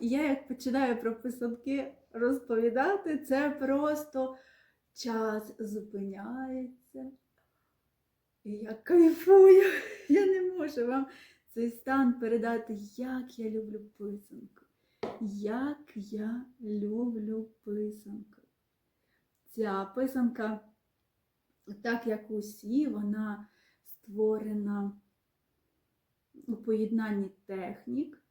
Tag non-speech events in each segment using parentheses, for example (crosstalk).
я як починаю про писанки розповідати, це просто час зупиняється. І я кайфую. (laughs) Я не можу вам цей стан передати, як я люблю писанку. Як я люблю писанку. Ця писанка, так як усі, вона створена у поєднанні технік,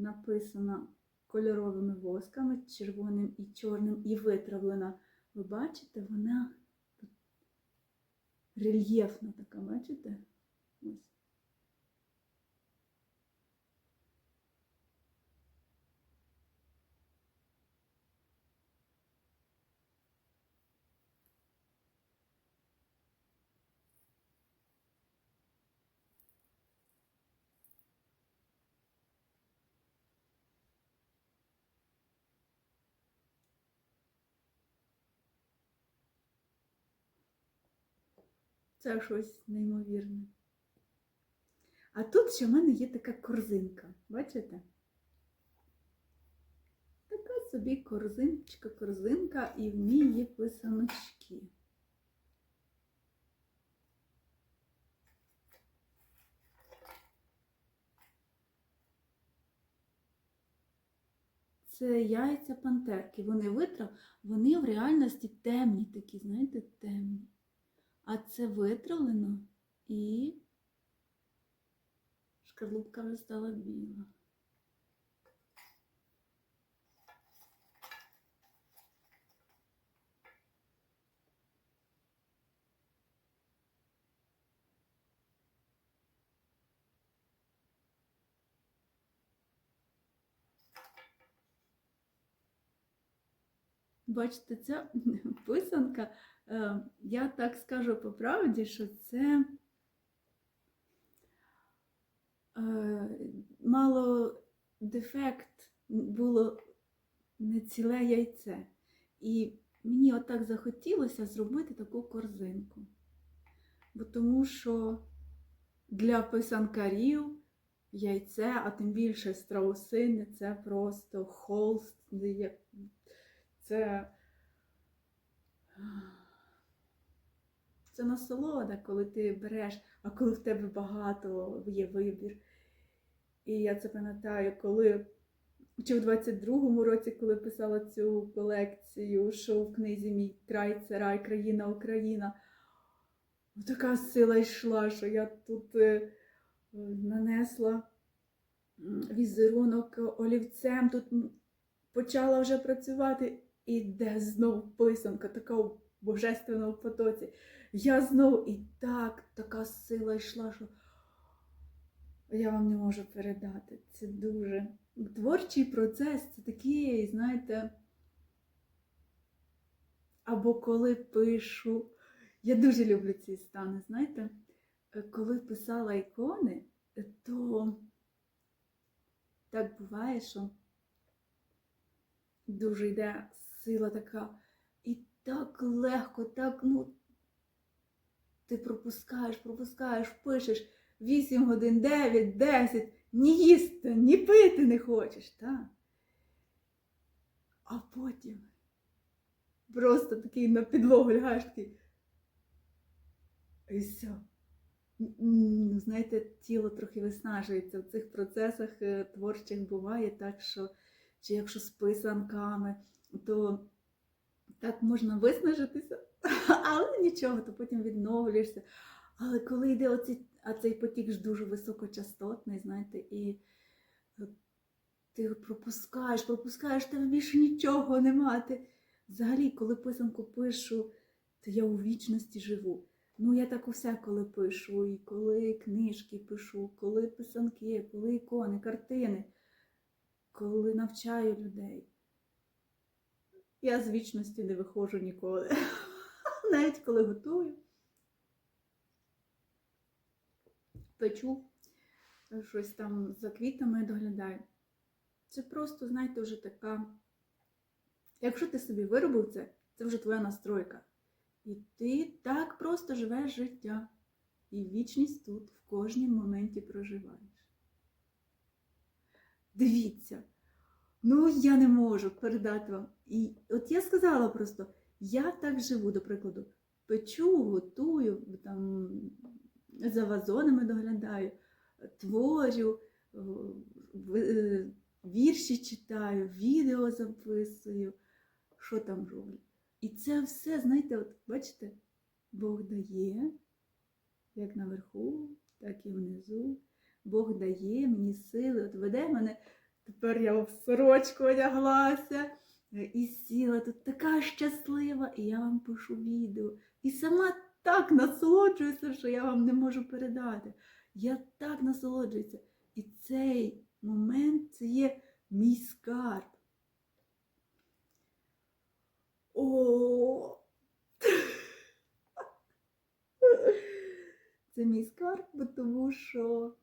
написана кольоровими восками, червоним і чорним, і витравлена. Ви бачите, вона рельєфна така, бачите? Ось. Це щось неймовірне. А тут ще в мене є така корзинка. Бачите? Така собі корзиночка, корзинка, і в ній є писаночки. Це яйця пантерки. Вони витрав, вони в реальності темні такі, знаєте, темні. А це витравлено і шкарлупка вже стала біла. Бачите, ця (laughs) писанка, е, я так скажу по правді, що це е, мало дефект, було не ціле яйце. І мені отак захотілося зробити таку корзинку. Бо тому що для писанкарів яйце, а тим більше страусини, це просто холст. Це, це насолода, коли ти береш, а коли в тебе багато є вибір. І я це пам'ятаю, коли чи в 22-му році, коли писала цю колекцію, що в книзі Мій край це рай, країна Україна. Така сила йшла, що я тут е, нанесла візерунок олівцем, тут почала вже працювати, і де знов писанка, така в божественному потоці. Я знов і так, така сила йшла, що я вам не можу передати. Це дуже творчий процес, це такий, знаєте, або коли пишу. Я дуже люблю ці стани, знаєте, коли писала ікони, то так буває, що дуже йде сила така, і так легко, так, ну, ти пропускаєш, пропускаєш, пишеш 8 годин, 9, 10, ні їсти, ні пити не хочеш, так? А потім просто такий на підлогу лягаєш такий. І все. Знаєте, тіло трохи виснажується в цих процесах е, творчих буває так, що чи якщо з писанками, то так можна виснажитися, (laughs) але нічого, то потім відновлюєшся. Але коли йде оці, а цей потік ж дуже високочастотний, знаєте, і е, ти пропускаєш, пропускаєш, тебе більше нічого нема. Ти... Взагалі, коли писанку пишу, то я у вічності живу. Ну, я так усе, коли пишу, і коли книжки пишу, коли писанки, коли ікони, картини, коли навчаю людей. Я з вічності не виходжу ніколи. (laughs) Навіть коли готую, печу, щось там за квітами доглядаю. Це просто, знаєте, вже така. Якщо ти собі виробив це, це вже твоя настройка. І ти так просто живеш життя. І вічність тут в кожнім моменті проживаєш. Дивіться, Ну, я не можу передати вам. І от я сказала просто, я так живу, до прикладу, печу, готую, там, за вазонами доглядаю, творю, е, вірші читаю, відео записую, що там роблю. І це все, знаєте, от бачите, Бог дає, як наверху, так і внизу. Бог дає мені сили, от веде мене. Тепер я в сорочку одяглася і сіла тут така щаслива, і я вам пишу відео. І сама так насолоджуюся, що я вам не можу передати. Я так насолоджуюся. І цей момент це є мій скарб. О! (laughs) Це мій скарб, тому що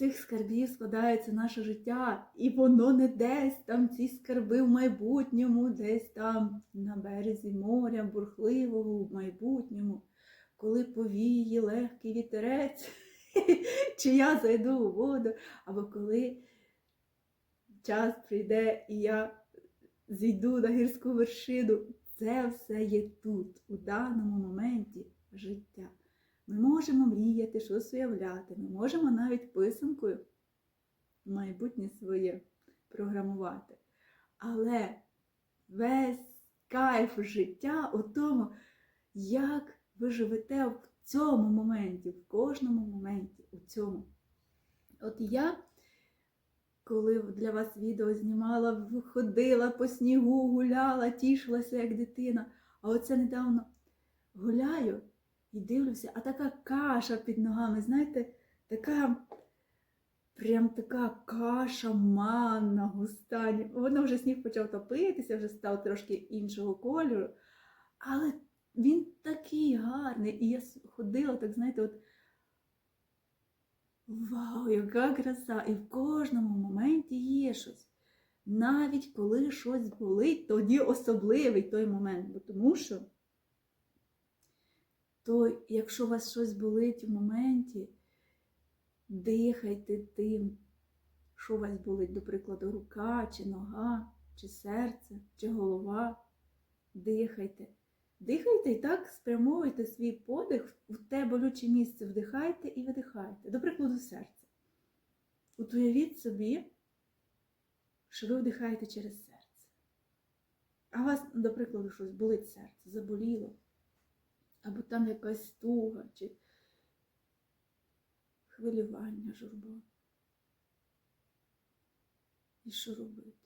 цих скарбів складається наше життя, і воно не десь там ці скарби в майбутньому, десь там на березі моря, бурхливого в майбутньому, коли повіє легкий вітерець, (laughs) чи я зайду у воду, або коли час прийде і я зійду на гірську вершину. Це все є тут, у даному моменті життя. Ми можемо мріяти, щось уявляти, ми можемо навіть писанкою майбутнє своє програмувати. Але весь кайф життя у тому, як ви живете в цьому моменті, в кожному моменті, у цьому. От я, коли для вас відео знімала, ходила по снігу, гуляла, тішилася як дитина. А оце недавно гуляю і дивлюся, а така каша під ногами, знаєте, така прям така каша манна, густа. Воно вже сніг почав топитися, вже став трошки іншого кольору. Але він такий гарний. І я ходила, так знаєте, от. Вау, яка краса! І в кожному моменті є щось. Навіть коли щось болить, тоді особливий той момент. Бо тому що, то якщо у вас щось болить в моменті, дихайте тим, що у вас болить, до прикладу, рука, чи нога, чи серце, чи голова. Дихайте. Дихайте і так спрямовуйте свій подих в те болюче місце, вдихайте і видихайте. До прикладу, серце. От уявіть собі, що ви вдихаєте через серце. А у вас, до прикладу, щось болить серце, заболіло, або там якась туга, чи хвилювання, журба. І що робити?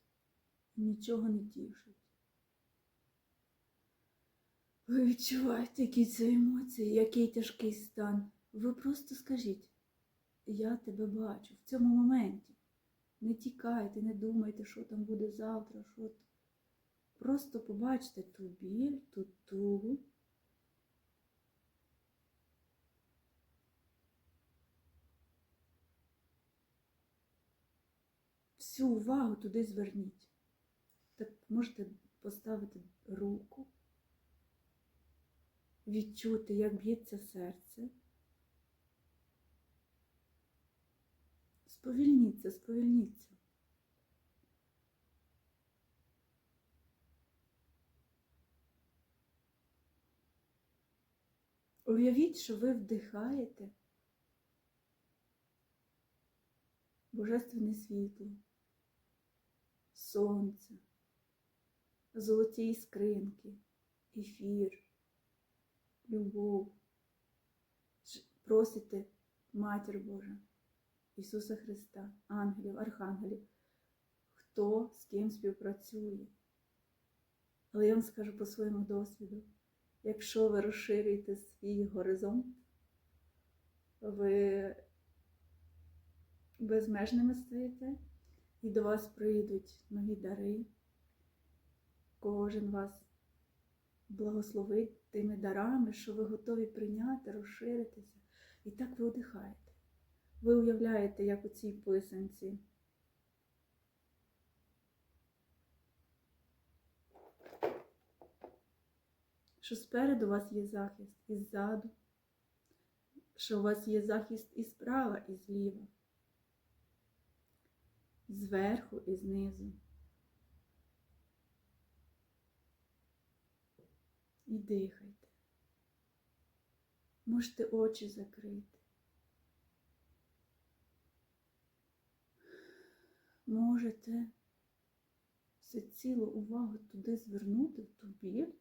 Нічого не тішить. Ви відчуваєте, які це емоції, який тяжкий стан. Ви просто скажіть, я тебе бачу в цьому моменті. Не тікайте, не думайте, що там буде завтра, що. Просто побачте ту біль, ту тугу. Всю увагу туди зверніть. Так можете поставити руку відчути, як б'ється серце. Сповільніться, сповільніться. Уявіть, що ви вдихаєте божественне світло, сонце, золоті іскринки, ефір любов. Просите Матір Божа, Ісуса Христа, ангелів, архангелів, хто з ким співпрацює. Але я вам скажу по своєму досвіду, якщо ви розширюєте свій горизонт, ви безмежними стаєте, і до вас прийдуть нові дари. Кожен вас благословить тими дарами, що ви готові прийняти, розширитися. І так ви вдихаєте. Ви уявляєте, як у цій писанці. Що спереду у вас є захист і ззаду, що у вас є захист і справа, і зліва. Зверху і знизу. І дихайте. Можете очі закрити. Можете всецілу увагу туди звернути, в ту біль,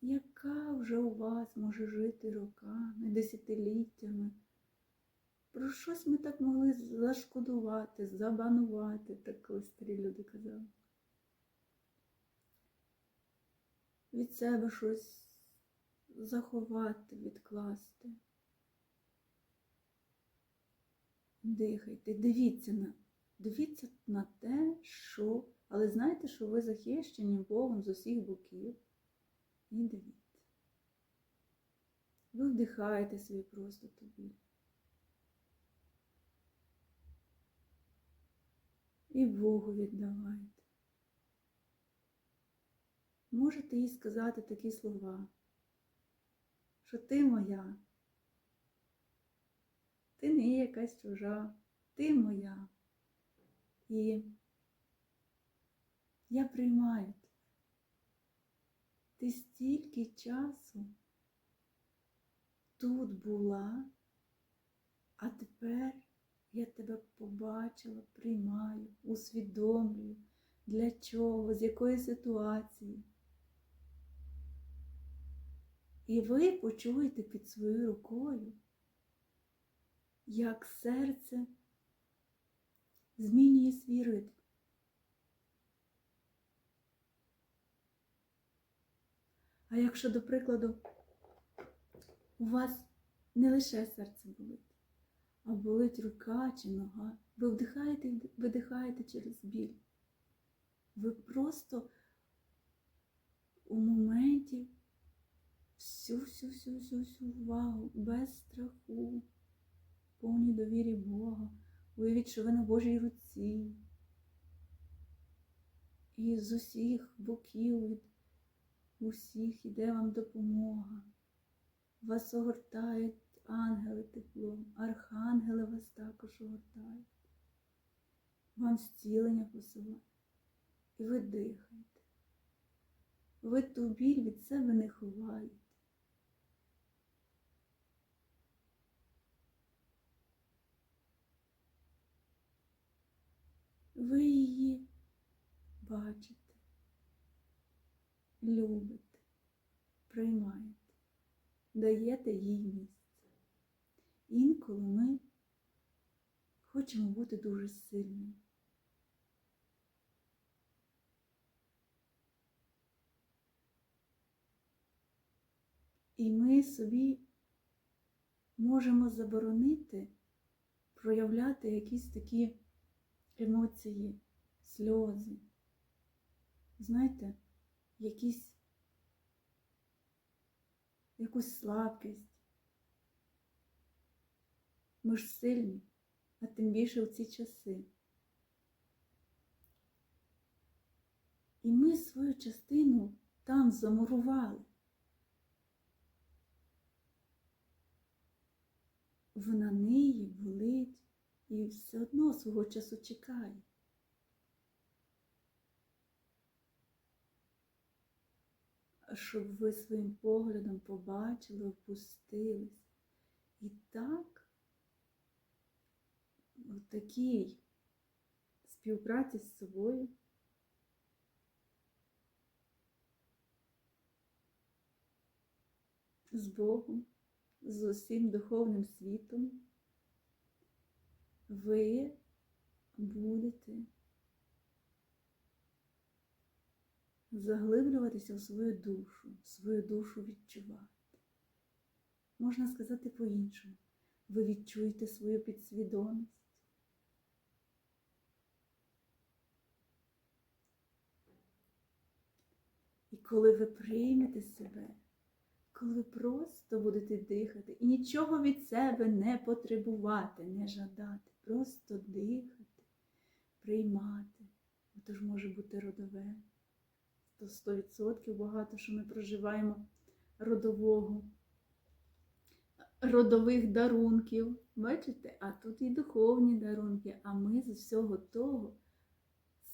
яка вже у вас може жити роками, десятиліттями. Про щось ми так могли зашкодувати, забанувати, так коли старі люди казали. Від себе щось заховати, відкласти. Дихайте, дивіться на, дивіться на те, що, але знайте, що ви захищені Богом з усіх боків. І дивіться. Ви вдихаєте собі просто тобі. І Богу віддавайте. Можете їй сказати такі слова, що ти моя, ти не є якась чужа, ти моя. І я приймаю тебе. Ти стільки часу тут була, а тепер я тебе побачила, приймаю, усвідомлюю, для чого, з якої ситуації. І ви почуєте під своєю рукою, як серце змінює свій ритм. А якщо, до прикладу, у вас не лише серце болить, а болить рука чи нога, ви вдихаєте і видихаєте через біль. Ви просто у моменті всю-всю-всю-всю увагу, без страху, повній довірі Бога, уявіть, що ви на Божій руці. І з усіх боків від усіх іде вам допомога. Вас огортають ангели теплом, архангели вас також огортають. Вам зцілення посилають. І ви дихаєте. Ви ту біль від себе не ховаєте. Ви її бачите, любите, приймаєте, даєте їй місце. Інколи ми хочемо бути дуже сильними. І ми собі можемо заборонити проявляти якісь такі емоції, сльози. Знаєте, якісь, якусь слабкість. Ми ж сильні, а тим більше в ці часи. І ми свою частину там замурували. Вона неї болить і все одно свого часу чекає. Щоб ви своїм поглядом побачили, опустились. І так, в такій співпраці з собою, з Богом, з усім духовним світом, ви будете заглиблюватися в свою душу, свою душу відчувати. Можна сказати по-іншому. Ви відчуєте свою підсвідомість. Коли ви приймете себе, коли ви просто будете дихати і нічого від себе не потребувати, не жадати, просто дихати, приймати. Бо ж може бути родове. То 100% багато, що ми проживаємо родового. родових дарунків. Бачите? А тут і духовні дарунки, а ми з всього того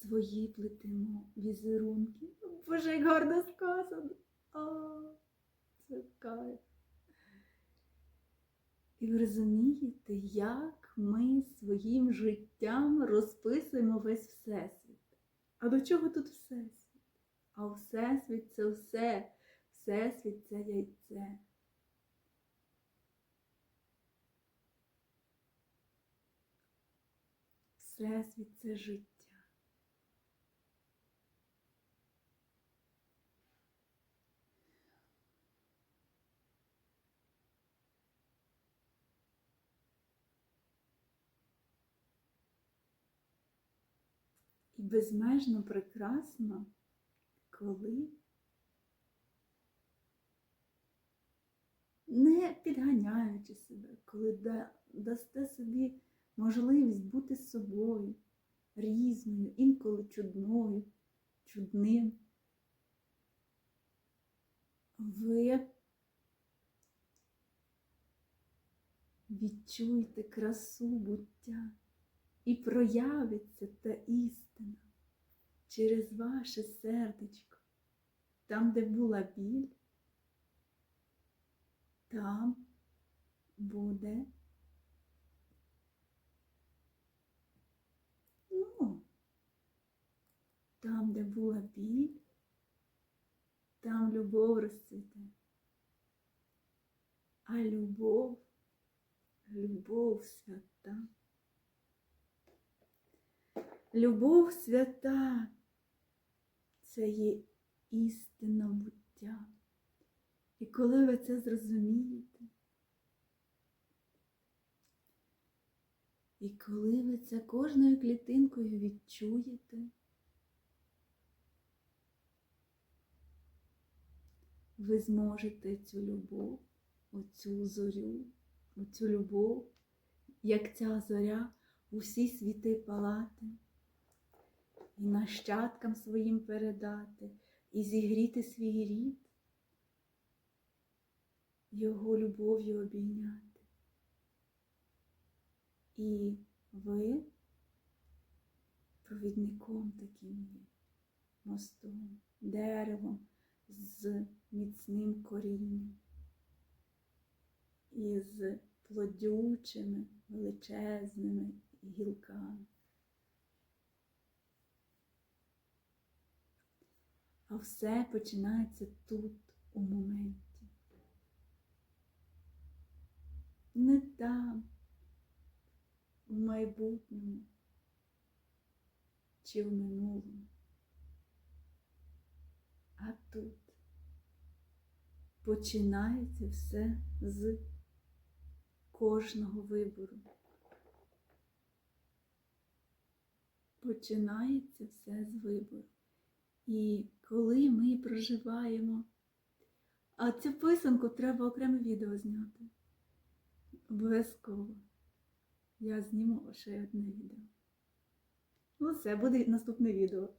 свої плетемо візерунки. Боже, як гарно сказано. А, це кайф. І ви розумієте, як ми своїм життям розписуємо весь Всесвіт. А до чого тут Всесвіт? А Всесвіт це все. Всесвіт це яйце. Всесвіт це життя. І безмежно прекрасно, коли не підганяючи себе, коли да- дасте собі можливість бути собою, різною, інколи чудною, чудним. Ви відчуєте красу буття і проявиться та істина через ваше сердечко. Там, де була біль, там буде ну, там, де була біль, там любов розцвіте. А любов, любов свята. Любов свята це є істина буття. І коли ви це зрозумієте, і коли ви це кожною клітинкою відчуєте, ви зможете цю любов, оцю зорю, оцю любов, як ця зоря, усі світи палати, і нащадкам своїм передати, і зігріти свій рід, його любов'ю обійняти. І ви провідником таким є, мостом, деревом з міцним корінням і з плодючими величезними гілками. А все починається тут, у моменті. Не там, в майбутньому чи в минулому, а тут починається все з кожного вибору. Починається все з вибору. І коли ми проживаємо, а цю писанку треба окреме відео зняти. Обов'язково. Я зніму ще одне відео. Ну, все, буде наступне відео.